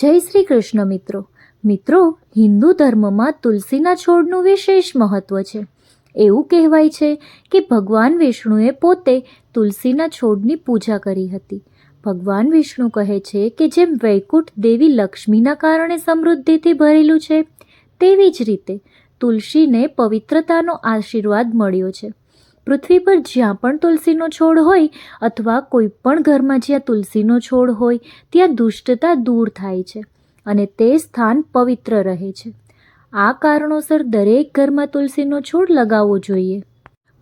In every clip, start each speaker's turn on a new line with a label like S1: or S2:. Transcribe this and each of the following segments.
S1: જય શ્રી કૃષ્ણ, મિત્રો. મિત્રો, હિન્દુ ધર્મમાં તુલસીના છોડનું વિશેષ મહત્વ છે. એવું કહેવાય છે કે ભગવાન વિષ્ણુએ પોતે તુલસીના છોડની પૂજા કરી હતી. ભગવાન વિષ્ણુ કહે છે કે જેમ વૈકુંઠ દેવી લક્ષ્મીના કારણે સમૃદ્ધિથી ભરેલું છે, તેવી જ રીતે તુલસીને પવિત્રતાનો આશીર્વાદ મળ્યો છે. પૃથ્વી પર જ્યાં પણ તુલસીનો છોડ હોય અથવા કોઈ પણ ઘરમાં જ્યાં તુલસીનો છોડ હોય, ત્યાં દુષ્ટતા દૂર થાય છે અને તે સ્થાન પવિત્ર રહે છે. આ કારણોસર દરેક ઘરમાં તુલસીનો છોડ લગાવવો જોઈએ.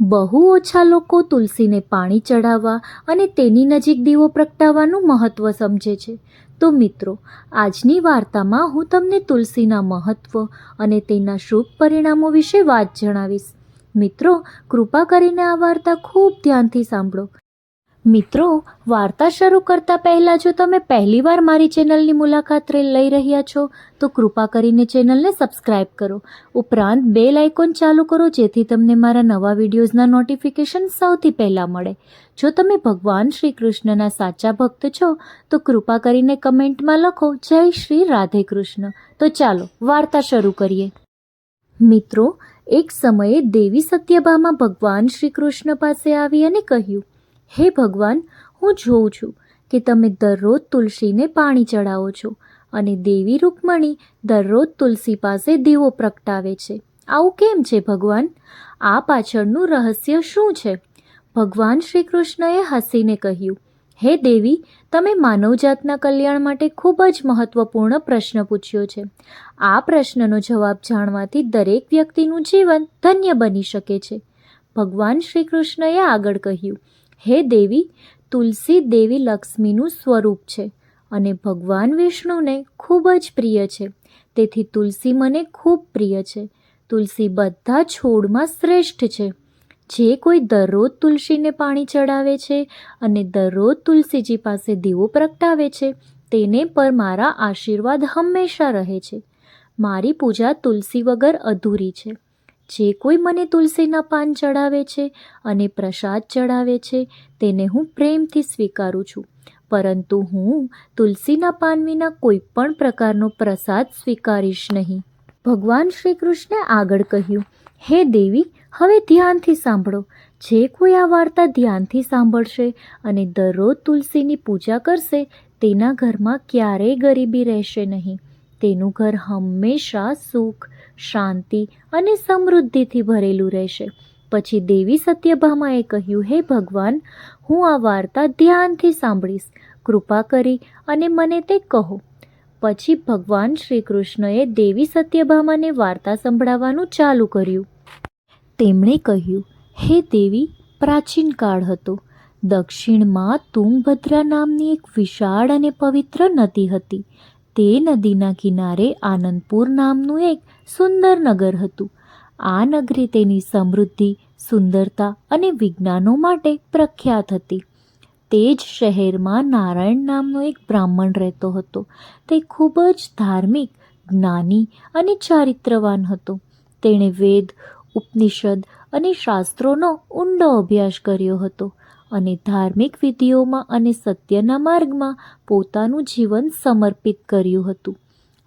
S1: બહુ ઓછા લોકો તુલસીને પાણી ચડાવવા અને તેની નજીક દીવો પ્રગટાવવાનું મહત્ત્વ સમજે છે. તો મિત્રો, આજની વાર્તામાં હું તમને તુલસીના મહત્ત્વ અને તેના શુભ પરિણામો વિશે વાત જણાવીશ. મિત્રો, કૃપા કરીને આ વાર્તા ખૂબ ધ્યાનથી સાંભળો. મિત્રો, વાર્તા શરૂ કરતાં પહેલાં જો તમે પહેલીવાર મારી ચેનલની મુલાકાત લઈ રહ્યા છો, તો કૃપા કરીને ચેનલને સબસ્ક્રાઇબ કરો. ઉપરાંત, બેલ આઇકોન ચાલુ કરો, જેથી તમને મારા નવા વિડીયોઝના નોટિફિકેશન સૌથી પહેલાં મળે. જો તમે ભગવાન શ્રી કૃષ્ણના સાચા ભક્ત છો, તો કૃપા કરીને કમેન્ટમાં લખો, જય શ્રી રાધે કૃષ્ણ. તો ચાલો, વાર્તા શરૂ કરીએ. મિત્રો એક સમયે દેવી સત્યભામા ભગવાન શ્રી કૃષ્ણ પાસે આવી અને કહ્યું, હે ભગવાન, હું જોઉં છું કે તમે દરરોજ તુલસીને પાણી ચડાવો છો અને દેવી રૂકમણી દરરોજ તુલસી પાસે દીવો પ્રગટાવે છે. આવું કેમ છે ભગવાન? આ પાછળનું રહસ્ય શું છે? ભગવાન શ્રી કૃષ્ણએ હસીને કહ્યું હે દેવી, તમે માનવજાતના કલ્યાણ માટે ખૂબ જ મહત્વપૂર્ણ પ્રશ્ન પૂછ્યો છે. આ પ્રશ્નનો જવાબ જાણવાથી દરેક વ્યક્તિનું જીવન ધન્ય બની શકે છે. ભગવાન શ્રી કૃષ્ણએ આગળ કહ્યું, હે દેવી, તુલસી દેવી લક્ષ્મીનું સ્વરૂપ છે અને ભગવાન વિષ્ણુને ખૂબ જ પ્રિય છે. તેથી તુલસી મને ખૂબ પ્રિય છે. તુલસી બધા છોડમાં શ્રેષ્ઠ છે. જે કોઈ દરરોજ તુલસીને પાણી ચડાવે છે અને દરરોજ તુલસીજી પાસે દીવો પ્રગટાવે છે, તેને પર મારા આશીર્વાદ હંમેશા રહે છે. મારી પૂજા તુલસી વગર અધૂરી છે. જે કોઈ મને તુલસીના પાન ચડાવે છે અને પ્રસાદ ચડાવે છે, તેને હું પ્રેમથી સ્વીકારું છું. પરંતુ હું તુલસીના પાન વિના કોઈ પણ પ્રકારનો પ્રસાદ સ્વીકારીશ નહીં. ભગવાન શ્રી કૃષ્ણે આગળ કહ્યું, હે દેવી હવે ધ્યાનથી સાંભળો. જે કોઈ આ વાર્તા ધ્યાનથી સાંભળશે અને દરરોજ તુલસીની પૂજા કરશે, તેના ઘરમાં ક્યારેય ગરીબી રહેશે નહીં. તેનું ઘર હંમેશા સુખ, શાંતિ અને સમૃદ્ધિથી ભરેલું રહેશે. પછી દેવી સત્યભામાએ કહ્યું, હે ભગવાન, હું આ વાર્તા ધ્યાનથી સાંભળીશ. કૃપા કરી અને મને તે કહો. પછી ભગવાન શ્રી કૃષ્ણએ દેવી સત્યભામાને વાર્તા સંભળાવવાનું ચાલુ કર્યું. તેમણે કહ્યું, હે દેવી, પ્રાચીન કાળ હતો. દક્ષિણમાં તુંગભદ્રા નામની એક વિશાળ અને પવિત્ર નદી હતી. તે નદીના કિનારે આનંદપુર નામનું એક સુંદર નગર હતું. આ નગરી તેની સમૃદ્ધિ, સુંદરતા અને વિજ્ઞાનો માટે પ્રખ્યાત હતી. તે જ શહેરમાં નારાયણ નામનો એક બ્રાહ્મણ રહેતો હતો. તે ખૂબ જ ધાર્મિક, જ્ઞાની અને ચારિત્રવાન હતો. તેણે વેદ ઉપનિષદ અને શાસ્ત્રોનો ઊંડો અભ્યાસ કર્યો હતો અને ધાર્મિક વિધિઓમાં અને સત્યના માર્ગમાં પોતાનું જીવન સમર્પિત કર્યું હતું.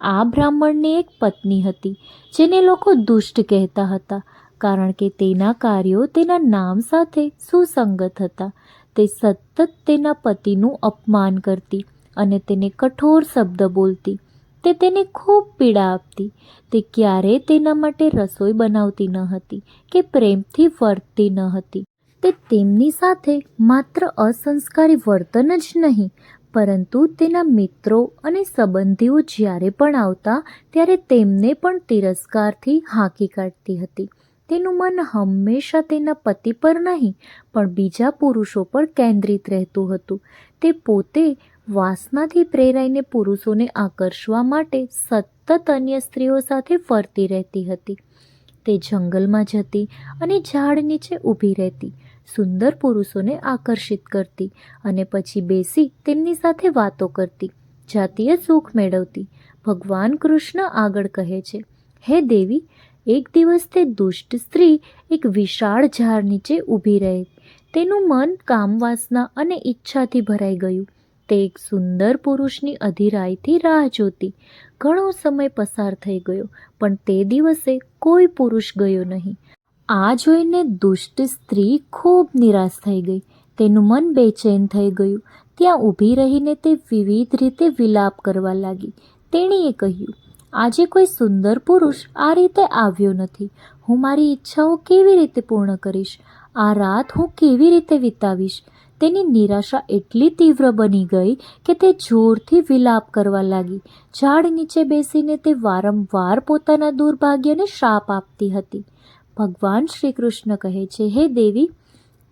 S1: આ બ્રાહ્મણની એક પત્ની હતી, જેને લોકો દુષ્ટ કહેતા હતા, કારણ કે તેના કાર્યો તેના નામ સાથે સુસંગત હતા. તે સતત તેના પતિનું અપમાન કરતી અને તેને કઠોર શબ્દ બોલતી તે તેને ખૂબ પીડા આપતી. તે ક્યારેય તેના માટે રસોઈ બનાવતી ન હતી કે પ્રેમથી વર્તતી ન હતી. તે તેમની સાથે માત્ર અસંસ્કારી વર્તન જ નહીં, પરંતુ તેના મિત્રો અને સંબંધીઓ જ્યારે પણ આવતા, ત્યારે તેમને પણ તિરસ્કારથી હાંકી કાઢતી હતી. તેનું મન હંમેશા તેના પતિ પર નહીં, પણ બીજા પુરુષો પર કેન્દ્રિત રહેતું હતું. તે પોતે વાસનાથી પ્રેરાઈને પુરુષોને આકર્ષવા માટે સતત અન્ય સ્ત્રીઓ સાથે ફરતી રહેતી હતી. તે જંગલમાં જતી અને ઝાડ નીચે ઊભી રહેતી, સુંદર પુરુષોને આકર્ષિત કરતી અને પછી બેસી તેમની સાથે વાતો કરતી, જાતીય સુખ મેળવતી. ભગવાન કૃષ્ણ આગળ કહે છે, હે દેવી, એક દિવસ તે દુષ્ટ સ્ત્રી એક વિશાળ ઝાડ નીચે ઊભી રહી. તેનું મન કામવાસના અને ઈચ્છાથી ભરાઈ ગયું. તે એક સુંદર પુરુષની અધિરાઈથી રાહ જોતી. ઘણો સમય પસાર થઈ ગયો, પણ તે દિવસે કોઈ પુરુષ ગયો નહીં. આ જોઈને દુષ્ટ સ્ત્રી ખૂબ નિરાશ થઈ ગઈ. તેનું મન બેચેન થઈ ગયું. ત્યાં ઊભી રહીને તે વિવિધ રીતે વિલાપ કરવા લાગી. તેણીએ કહ્યું, આજે કોઈ સુંદર પુરુષ આ રીતે આવ્યો નથી. હું મારી ઈચ્છાઓ કેવી રીતે પૂર્ણ કરીશ? આ રાત હું કેવી રીતે વિતાવીશ? તેની નિરાશા એટલી તીવ્ર બની ગઈ કે તે જોરથી વિલાપ કરવા લાગી. ઝાડ નીચે બેસીને તે વારંવાર પોતાના દુર્ભાગ્યને શાપ આપતી હતી. ભગવાન શ્રી કૃષ્ણ કહે છે, હે દેવી,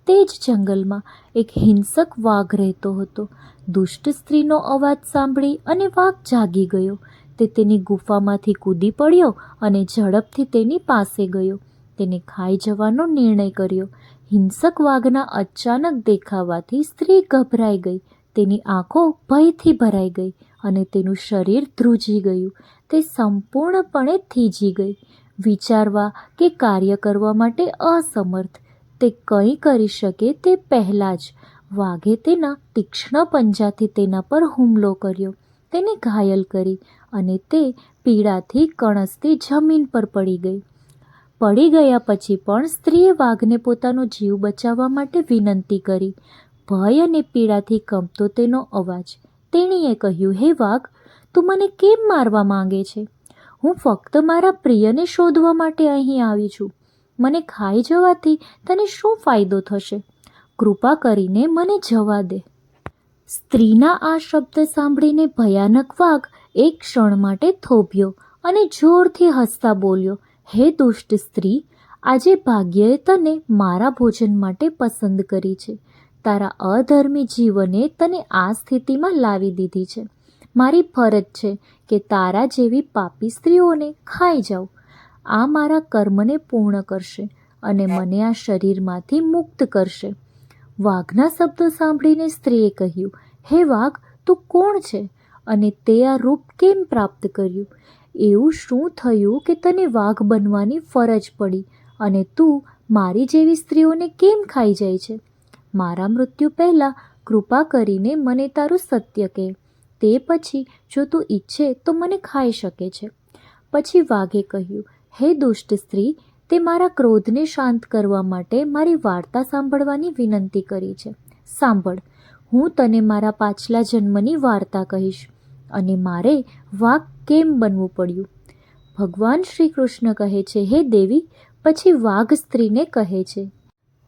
S1: તે જ જંગલમાં એક હિંસક વાઘ રહેતો હતો. દુષ્ટ સ્ત્રીનો અવાજ સાંભળી અને વાઘ જાગી ગયો. તે તેની ગુફામાંથી કૂદી પડ્યો અને ઝડપથી તેની પાસે ગયો. તેને ખાઈ જવાનો નિર્ણય કર્યો. હિંસક વાઘના અચાનક દેખાવાથી સ્ત્રી ગભરાઈ ગઈ. તેની આંખો ભયથી ભરાઈ ગઈ અને તેનું શરીર ધ્રુજી ગયું. તે સંપૂર્ણપણે થીજી ગઈ. વિચારવા કે કાર્ય કરવા માટે અસમર્થ, તે કંઈ કરી શકે તે પહેલાં જ વાઘે તેના તીક્ષ્ણ પંજાથી તેના પર હુમલો કર્યો. તેને ઘાયલ કરી અને તે પીડાથી કણસતી જમીન પર પડી ગઈ. પડી ગયા પછી પણ સ્ત્રીએ વાઘને પોતાનો જીવ બચાવવા માટે વિનંતી કરી. ભય અને પીડાથી કંપતો તેનો અવાજ. તેણીએ કહ્યું, હે વાઘ, તું મને કેમ મારવા માંગે છે? હું ફક્ત મારા પ્રિયને શોધવા માટે અહીં આવી છું. મને ખાઈ જવાથી તને શું ફાયદો થશે? કૃપા કરીને મને જવા દે. સ્ત્રીના આ શબ્દ સાંભળીને ભયાનક વાઘ એક ક્ષણ માટે થોભ્યો અને જોરથી હસતા બોલ્યો હે દુષ્ટ સ્ત્રી, આજે ભાગ્યએ તને મારા ભોજન માટે પસંદ કરી છે. તારા અધર્મી જીવને તને આ સ્થિતિમાં લાવી દીધી છે. મારી ફરજ છે કે તારા જેવી પાપી સ્ત્રીઓને ખાઈ જાઉં. આ મારા કર્મને પૂર્ણ કરશે અને મને આ શરીરમાંથી મુક્ત કરશે. વાઘના શબ્દો સાંભળીને સ્ત્રીએ કહ્યું, હે વાઘ, તું કોણ છે? અને તે આ રૂપ કેમ પ્રાપ્ત કર્યું? એવું શું થયું કે તને વાઘ બનવાની ફરજ પડી અને તું મારી જેવી સ્ત્રીઓને કેમ ખાઈ જાય છે? મારા મૃત્યુ પહેલાં કૃપા કરીને મને તારું સત્ય કહે. તે પછી જો તું ઈચ્છે તો મને ખાઈ શકે છે. પછી વાઘે કહ્યું, હે દુષ્ટ સ્ત્રી, તે મારા ક્રોધને શાંત કરવા માટે મારી વાર્તા સાંભળવાની વિનંતી કરી છે. સાંભળ, હું તને મારા પાછલા જન્મની વાર્તા કહીશ. અને મારે વાઘ કેમ બનવું પડ્યું? ભગવાન શ્રી કૃષ્ણ કહે છે, હે દેવી, પછી વાઘ સ્ત્રીને કહે છે,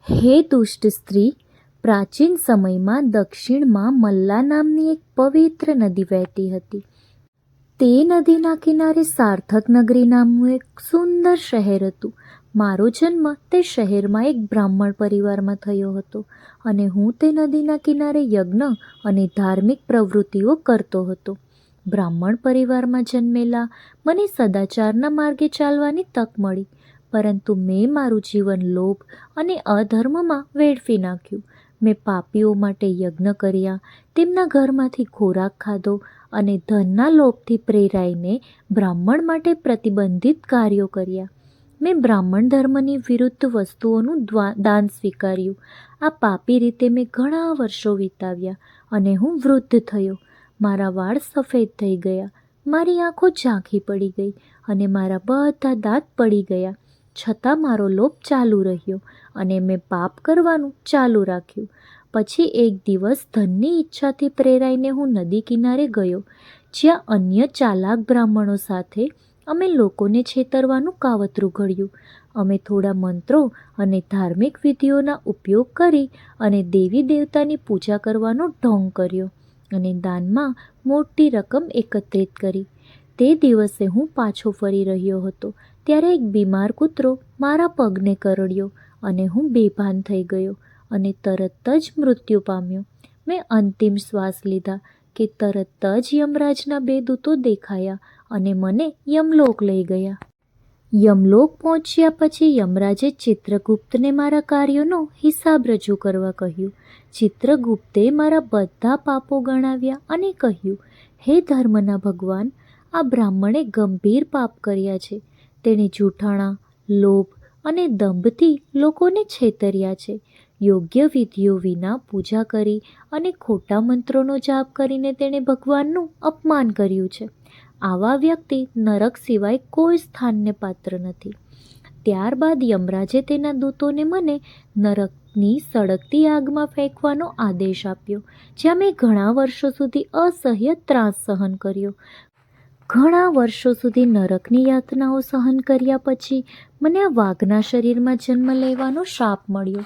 S1: હે દુષ્ટ સ્ત્રી, પ્રાચીન સમયમાં દક્ષિણમાં મલ્લા નામની એક પવિત્ર નદી વહેતી હતી. તે નદીના કિનારે સાર્થક નગરી નામનું એક સુંદર શહેર હતું. મારો જન્મ તે શહેરમાં એક બ્રાહ્મણ પરિવારમાં થયો હતો અને હું તે નદીના કિનારે યજ્ઞ અને ધાર્મિક પ્રવૃત્તિઓ કરતો હતો. બ્રાહ્મણ પરિવારમાં જન્મેલા, મને સદાચારના માર્ગે ચાલવાની તક મળી. પરંતુ મેં મારું જીવન લોભ અને અધર્મમાં વેડફી નાખ્યું. મેં પાપીઓ માટે યજ્ઞ કર્યા, તેમના ઘરમાંથી ખોરાક ખાધો અને ધનના લોભથી પ્રેરાઈને બ્રાહ્મણ માટે પ્રતિબંધિત કાર્યો કર્યા. મેં બ્રાહ્મણ ધર્મની વિરુદ્ધ વસ્તુઓનું દાન સ્વીકાર્યું. આ પાપી રીતે મેં ઘણા વર્ષો વિતાવ્યા અને હું વૃદ્ધ થયો. મારા વાળ સફેદ થઈ ગયા. મારી આંખો ઝાંખી પડી ગઈ અને મારા બધા દાંત પડી ગયા. છતાં મારો લોભ ચાલુ રહ્યો અને મેં પાપ કરવાનું ચાલુ રાખ્યું. પછી એક દિવસ ધનની ઈચ્છાથી પ્રેરાઈને હું નદી કિનારે ગયો, જ્યાં અન્ય ચાલાક બ્રાહ્મણો સાથે અમે લોકોને છેતરવાનું કાવતરું ઘડ્યું અમે થોડા મંત્રો અને ધાર્મિક વિધિઓના ઉપયોગ કરી અને દેવી દેવતાની પૂજા કરવાનો ઢોંગ કર્યો. અને દાનમાં મોટી રકમ એકત્રિત કરી. તે દિવસે હું પાછો ફરી રહ્યો હતો. ત્યારે એક બીમાર કૂતરો મારા પગને કરડ્યો અને હું બેભાન થઈ ગયો અને તરત જ મૃત્યુ પામ્યો. મેં અંતિમ શ્વાસ લીધા કે તરત જ યમરાજના બે દૂતો દેખાયા અને મને યમલોક લઈ ગયા. યમલોક પહોંચ્યા પછી યમરાજે ચિત્રગુપ્તને મારા કાર્યોનો હિસાબ રજૂ કરવા કહ્યું. ચિત્રગુપ્તે મારા બધા પાપો ગણાવ્યા અને કહ્યું, હે ધર્મના ભગવાન, આ બ્રાહ્મણે ગંભીર પાપ કર્યા છે. તેણે જૂઠાણા, લોભ અને દંભથી લોકોને છેતર્યા છે. યોગ્ય વિધિઓ વિના પૂજા કરી અને ખોટા મંત્રોનો જાપ કરીને તેણે ભગવાનનું અપમાન કર્યું છે. આવા વ્યક્તિ નરક સિવાય કોઈ સ્થાનને પાત્ર નથી. ત્યારબાદ યમરાજે તેના દૂતોને મને નરકની સળગતી આગમાં ફેંકવાનો આદેશ આપ્યો, જ્યાં મેં ઘણા વર્ષો સુધી અસહ્ય ત્રાસ સહન કર્યો. ઘણા વર્ષો સુધી નરકની યાતનાઓ સહન કર્યા પછી મને આ વાઘના શરીરમાં જન્મ લેવાનો શાપ મળ્યો.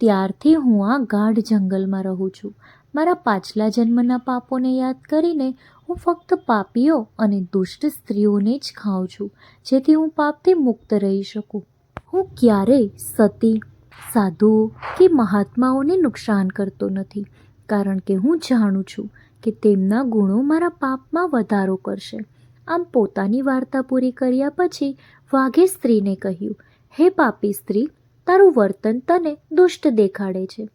S1: ત્યારથી હું આ ગાઢ જંગલમાં રહું છું. મારા પાછલા જન્મના પાપોને યાદ કરીને હું ફક્ત પાપીઓ અને દુષ્ટ સ્ત્રીઓને જ ખાઉં છું, જેથી હું પાપથી મુક્ત રહી શકું. હું ક્યારેય સતી, સાધુઓ કે મહાત્માઓને નુકસાન કરતો નથી, કારણ કે હું જાણું છું કે તેમના ગુણો મારા પાપમાં વધારો કરશે. આમ પોતાની વાર્તા પૂરી કર્યા પછી વાઘે સ્ત્રીને કહ્યું, હે પાપી સ્ત્રી, તારું વર્તન તને દુષ્ટ દેખાડે છે.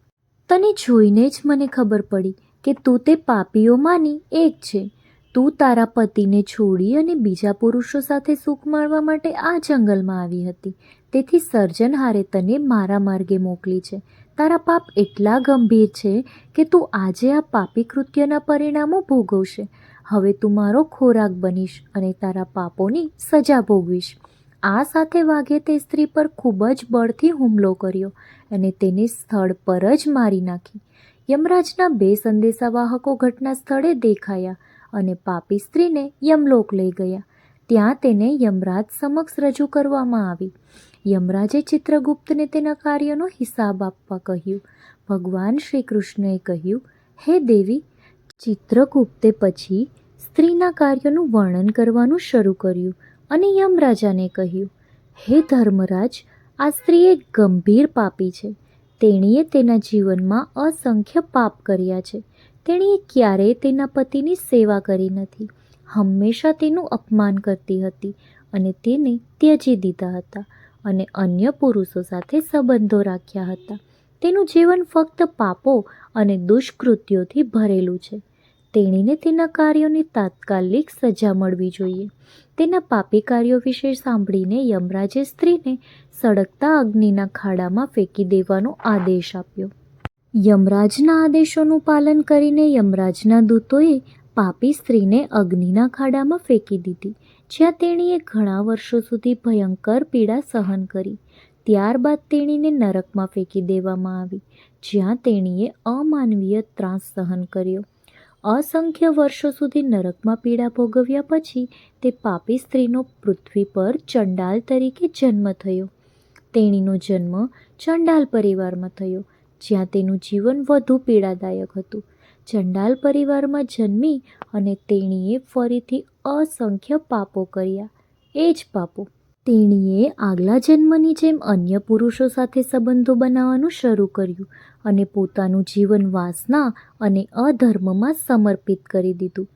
S1: તને જોઈને જ મને ખબર પડી કે તું તે પાપીઓમાંની એક છે. તું તારા પતિને છોડી અને બીજા પુરુષો સાથે સુખ માણવા માટે આ જંગલમાં આવી હતી. તેથી સર્જનહારે તને મારા માર્ગે મોકલી છે. તારા પાપ એટલા ગંભીર છે કે તું આજે આ પાપી કૃત્યના પરિણામો ભોગવશે. હવે તું મારો ખોરાક બનીશ અને તારા પાપોની સજા ભોગવીશ. આ સાથે વાઘે તે સ્ત્રી પર ખૂબ જ બળથી હુમલો કર્યો અને તેને સ્થળ પર જ મારી નાખી. યમરાજના બે સંદેશાવાહકો ઘટના સ્થળે દેખાયા. અને પાપી સ્ત્રીને યમલોક લઈ ગયા. ત્યાં તેને યમરાજ સમક્ષ રજૂ કરવામાં આવી. યમરાજે ચિત્રગુપ્તને તેના કાર્યનો હિસાબ આપવા કહ્યું. ભગવાન શ્રી કૃષ્ણએ કહ્યું, હે દેવી, ચિત્રગુપ્તે પછી સ્ત્રીના કાર્યનું વર્ણન કરવાનું શરૂ કર્યું અને યમરાજાને કહ્યું, હે ધર્મરાજ, આ સ્ત્રી એક ગંભીર પાપી છે. તેણીએ તેના જીવનમાં અસંખ્ય પાપ કર્યા છે. તેણીએ ક્યારેય તેના પતિની સેવા કરી નથી. હંમેશા તેનું અપમાન કરતી હતી અને તેને ત્યજી દીધા હતા અને અન્ય પુરુષો સાથે સંબંધો રાખ્યા હતા. તેનું જીવન ફક્ત પાપો અને દુષ્કૃત્યોથી ભરેલું છે. તેણીને તેના કાર્યોની તાત્કાલિક સજા મળવી જોઈએ. તેના પાપી કાર્યો વિશે સાંભળીને યમરાજે સ્ત્રીને સળગતા અગ્નિના ખાડામાં ફેંકી દેવાનો આદેશ આપ્યો. યમરાજના આદેશોનું પાલન કરીને યમરાજના દૂતોએ પાપી સ્ત્રીને અગ્નિના ખાડામાં ફેંકી દીધી, જ્યાં તેણીએ ઘણા વર્ષો સુધી ભયંકર પીડા સહન કરી. ત્યારબાદ તેણીને નરકમાં ફેંકી દેવામાં આવી, જ્યાં તેણીએ અમાનવીય ત્રાસ સહન કર્યો. અસંખ્ય વર્ષો સુધી નરકમાં પીડા ભોગવ્યા પછી તે પાપી સ્ત્રીનો પૃથ્વી પર ચંડાલ તરીકે જન્મ થયો. તેણીનો જન્મ ચંડાલ પરિવારમાં થયો. જ્યાં તેનું જીવન વધુ પીડાદાયક હતું. ચંડાલ પરિવારમાં જન્મી અને તેણીએ ફરીથી અસંખ્ય પાપો કર્યા. એ જ પાપો. તેણીએ આગલા જન્મની જેમ અન્ય પુરુષો સાથે સંબંધો બનાવવાનું શરૂ કર્યું અને પોતાનું જીવન વાસના અને અધર્મમાં સમર્પિત કરી દીધું.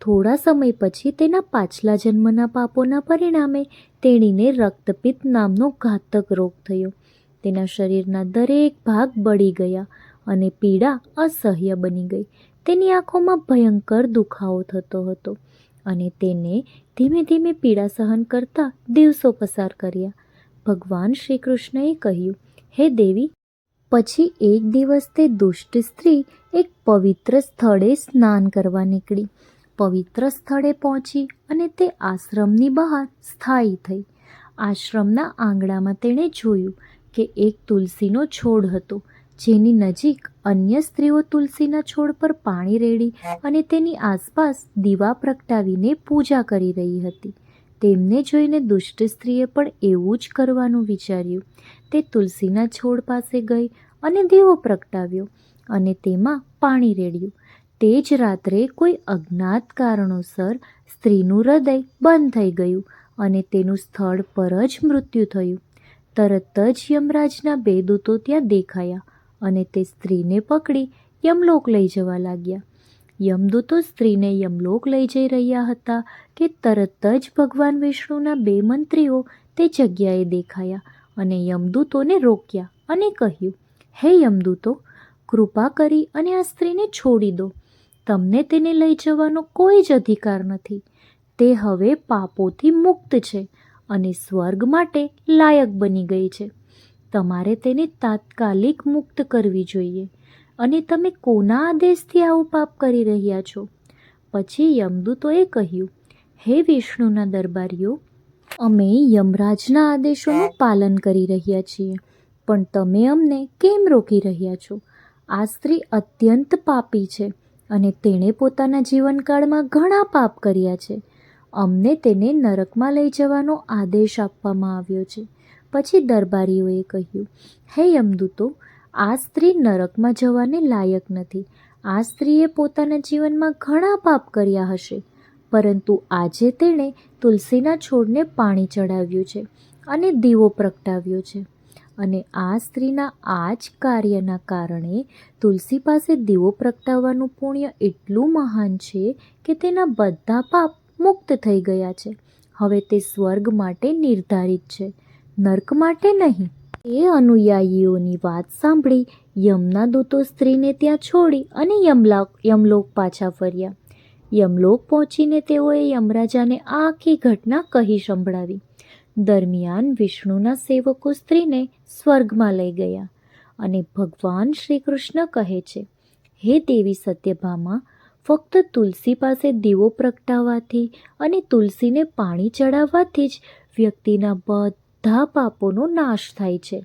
S1: થોડા સમય પછી તેના પાછલા જન્મના પાપોના પરિણામે તેણીને રક્તપિત્ત નામનો ઘાતક રોગ થયો. તેના શરીરના દરેક ભાગ બળી ગયા અને પીડા અસહ્ય બની ગઈ. તેની આંખોમાં ભયંકર દુખાવો થતો હતો અને તેને ધીમે ધીમે પીડા સહન કરતા દિવસો પસાર કર્યા. ભગવાન શ્રી કૃષ્ણએ કહ્યું, હે દેવી, પછી એક દિવસ તે દુષ્ટ સ્ત્રી એક પવિત્ર સ્થળે સ્નાન કરવા નીકળી. પવિત્ર સ્થળે પહોંચી અને તે આશ્રમની બહાર સ્થાયી થઈ. આશ્રમના આંગણામાં તેણે જોયું કે એક તુલસીનો છોડ હતો, જેની નજીક અન્ય સ્ત્રીઓ તુલસીના છોડ પર પાણી રેડી અને તેની આસપાસ દીવા પ્રગટાવીને પૂજા કરી રહી હતી. તેમને જોઈને દુષ્ટ સ્ત્રીએ પણ એવું જ કરવાનું વિચાર્યું. તે તુલસીના છોડ પાસે ગઈ અને દીવો પ્રગટાવ્યો અને તેમાં પાણી રેડ્યું. તે જ રાત્રે કોઈ અજ્ઞાત કારણોસર સ્ત્રીનું હૃદય બંધ થઈ ગયું અને તેનું સ્થળ પર જ મૃત્યુ થયું. તરત જ યમરાજના બે દૂતો ત્યાં દેખાયા અને તે સ્ત્રીને પકડી યમલોક લઈ જવા લાગ્યા. યમદૂતો સ્ત્રીને યમલોક લઈ જઈ રહ્યા હતા કે તરત જ ભગવાન વિષ્ણુના બે મંત્રીઓ તે જગ્યાએ દેખાયા અને યમદૂતોને રોક્યા અને કહ્યું, હે યમદૂતો કૃપા કરી અને આ સ્ત્રીને છોડી દો. તમને તેને લઈ જવાનો કોઈ જ અધિકાર નથી. તે હવે પાપોથી મુક્ત છે અને સ્વર્ગ માટે લાયક બની ગઈ છે. તમારે તેને તાત્કાલિક મુક્ત કરવી જોઈએ અને તમે કોના આદેશથી આવું પાપ કરી રહ્યા છો? પછી યમદૂતોએ કહ્યું, હે વિષ્ણુના દરબારીઓ, અમે યમરાજના આદેશોનું પાલન કરી રહ્યા છીએ, પણ તમે અમને કેમ રોકી રહ્યા છો? આ સ્ત્રી અત્યંત પાપી છે અને તેણે પોતાના જીવનકાળમાં ઘણા પાપ કર્યા છે. અમને તેને નરકમાં લઈ જવાનો આદેશ આપવામાં આવ્યો છે. પછી દરબારીઓએ કહ્યું, હે યમદૂતો, આ સ્ત્રી નરકમાં જવાને લાયક નથી. આ સ્ત્રીએ પોતાના જીવનમાં ઘણા પાપ કર્યા હશે. પરંતુ આજે તેણે તુલસીના છોડને પાણી ચડાવ્યું છે અને દીવો પ્રગટાવ્યો છે. અને આ સ્ત્રીના આ જ કાર્યના કારણે તુલસી પાસે દીવો પ્રગટાવવાનું પુણ્ય એટલું મહાન છે કે તેના બધા પાપ મુક્ત થઈ ગયા છે. હવે તે સ્વર્ગ માટે નિર્ધારિત છે. નર્ક માટે નહીં. એ અનુયાયીઓની વાત સાંભળી યમના દૂતો સ્ત્રીને ત્યાં છોડી અને યમલોક યમલોક પાછા ફર્યા. યમલોક પહોંચીને તેઓએ યમરાજાને આખી ઘટના કહી સંભળાવી. દરમિયાન વિષ્ણુના સેવકો સ્ત્રીને સ્વર્ગમાં લઈ ગયા અને ભગવાન શ્રી કૃષ્ણ કહે છે, હે દેવી સત્યભામા ફક્ત તુલસી પાસે દીવો પ્રગટાવવાથી અને તુલસીને પાણી ચડાવવાથી જ વ્યક્તિના બધા પાપોનો નાશ થાય છે.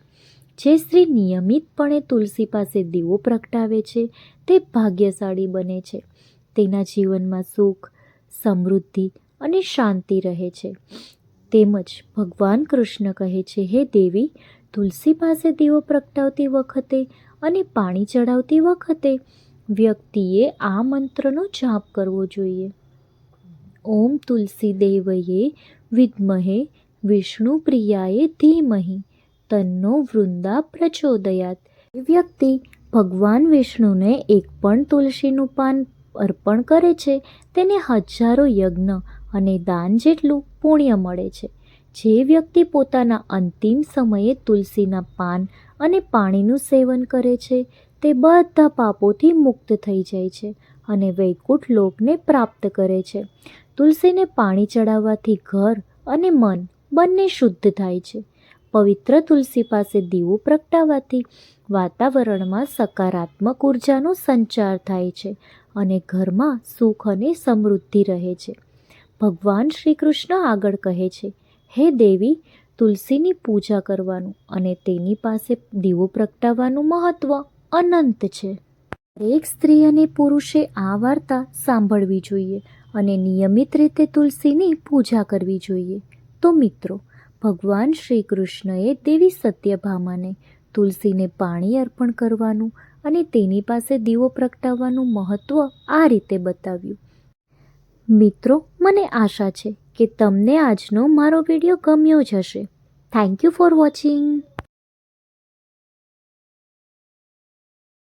S1: જે સ્ત્રી નિયમિતપણે તુલસી પાસે દીવો પ્રગટાવે છે, તે ભાગ્યશાળી બને છે. તેના જીવનમાં સુખ, સમૃદ્ધિ અને શાંતિ રહે છે. તેમજ ભગવાન કૃષ્ણ કહે છે, હે દેવી, તુલસી પાસે દીવો પ્રગટાવતી વખતે અને પાણી ચડાવતી વખતે વ્યક્તિએ આ મંત્રનો જાપ કરવો જોઈએ. ઓમ તુલસી દેવયે વિદ્મહે વિષ્ણુ પ્રિયાએ ધીમહી તન્નો વૃંદા પ્રચોદયાત. વ્યક્તિ ભગવાન વિષ્ણુને એક પણ તુલસીનું પાન અર્પણ કરે છે, તેને હજારો યજ્ઞ અને દાન જેટલું પુણ્ય મળે છે. જે વ્યક્તિ પોતાના અંતિમ સમયે તુલસીના પાન અને પાણીનું સેવન કરે છે તે બધા પાપોથી મુક્ત થઈ જાય છે અને વૈકુંઠ લોકને પ્રાપ્ત કરે છે. તુલસીને પાણી ચડાવવાથી ઘર અને મન બંને શુદ્ધ થાય છે. પવિત્ર તુલસી પાસે દીવો પ્રગટાવવાથી વાતાવરણમાં સકારાત્મક ઉર્જાનો સંચાર થાય છે અને ઘરમાં સુખ અને સમૃદ્ધિ રહે છે. ભગવાન શ્રી કૃષ્ણ આગળ કહે છે, હે દેવી, તુલસીની પૂજા કરવાનું અને તેની પાસે દીવો પ્રગટાવવાનું મહત્ત્વ અનંત છે. દરેક સ્ત્રી અને પુરુષે આ વાર્તા સાંભળવી જોઈએ અને નિયમિત રીતે તુલસીની પૂજા કરવી જોઈએ. તો મિત્રો, ભગવાન શ્રી કૃષ્ણએ દેવી સત્યભામાને તુલસીને પાણી અર્પણ કરવાનું અને તેની પાસે દીવો પ્રગટાવવાનું મહત્ત્વ આ રીતે બતાવ્યું. મિત્રો, મને આશા છે કે તમને આજનો મારો વીડિયો ગમ્યો જ હશે. Thank you for watching